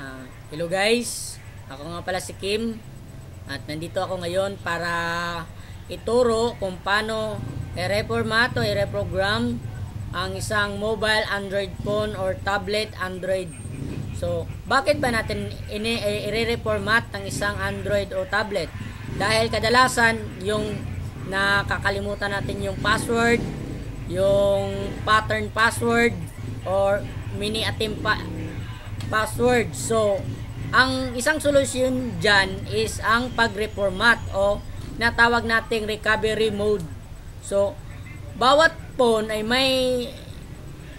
Ah, hello guys, ako nga pala si Kim at nandito ako ngayon para ituro kung paano i-reformat o i-reprogram ang isang mobile Android phone or tablet Android. So, bakit ba natin i-reformat ang isang Android o tablet? Dahil kadalasan yung nakakalimutan natin yung password, yung pattern password or mini attempt pa- password. So, ang isang solusyon dyan is ang pag-reformat o natawag nating recovery mode. So, bawat phone ay may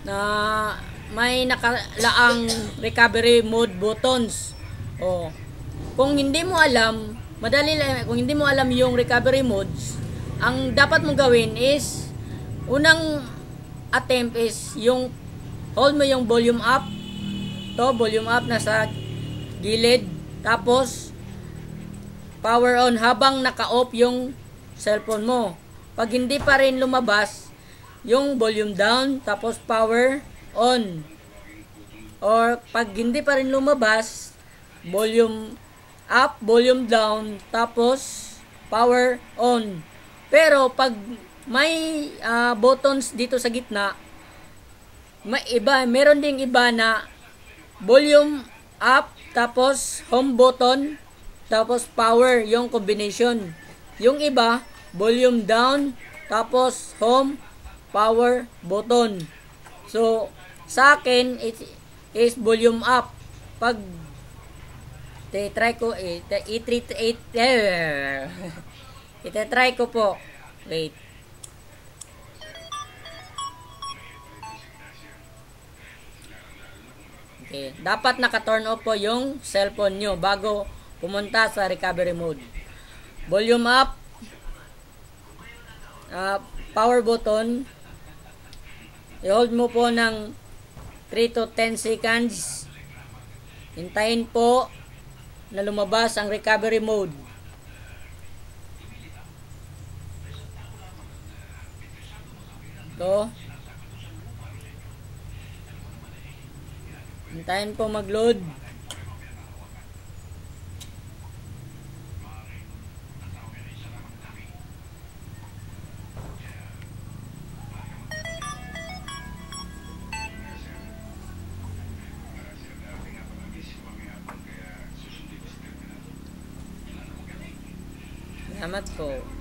na may nakalaang recovery mode buttons. O, kung hindi mo alam, madali lang, kung hindi mo alam yung recovery modes, ang dapat mong gawin is, unang attempt is yung hold mo yung volume up to volume up na sa gilid. Tapos power on habang naka-off yung cellphone mo. Pag hindi pa rin lumabas yung volume down tapos power on. Or pag hindi pa rin lumabas volume up volume down tapos power on. Pero pag may ah, buttons dito sa gitna may iba, meron ding iba na volume up, tapos home button, tapos power, yung combination. Yung iba, volume down, tapos home, power, button. So, sa akin, it is volume up. Pag try ko, eh, i-treat, ite-try ko po. Wait. Okay. Dapat naka-turn off po yung cellphone nyo bago pumunta sa recovery mode. Volume up. Uh, power button. I-hold mo po ng 3 to 10 seconds. Hintayin po na lumabas ang recovery mode. Ito. Hintayin po mag-load. Salamat po.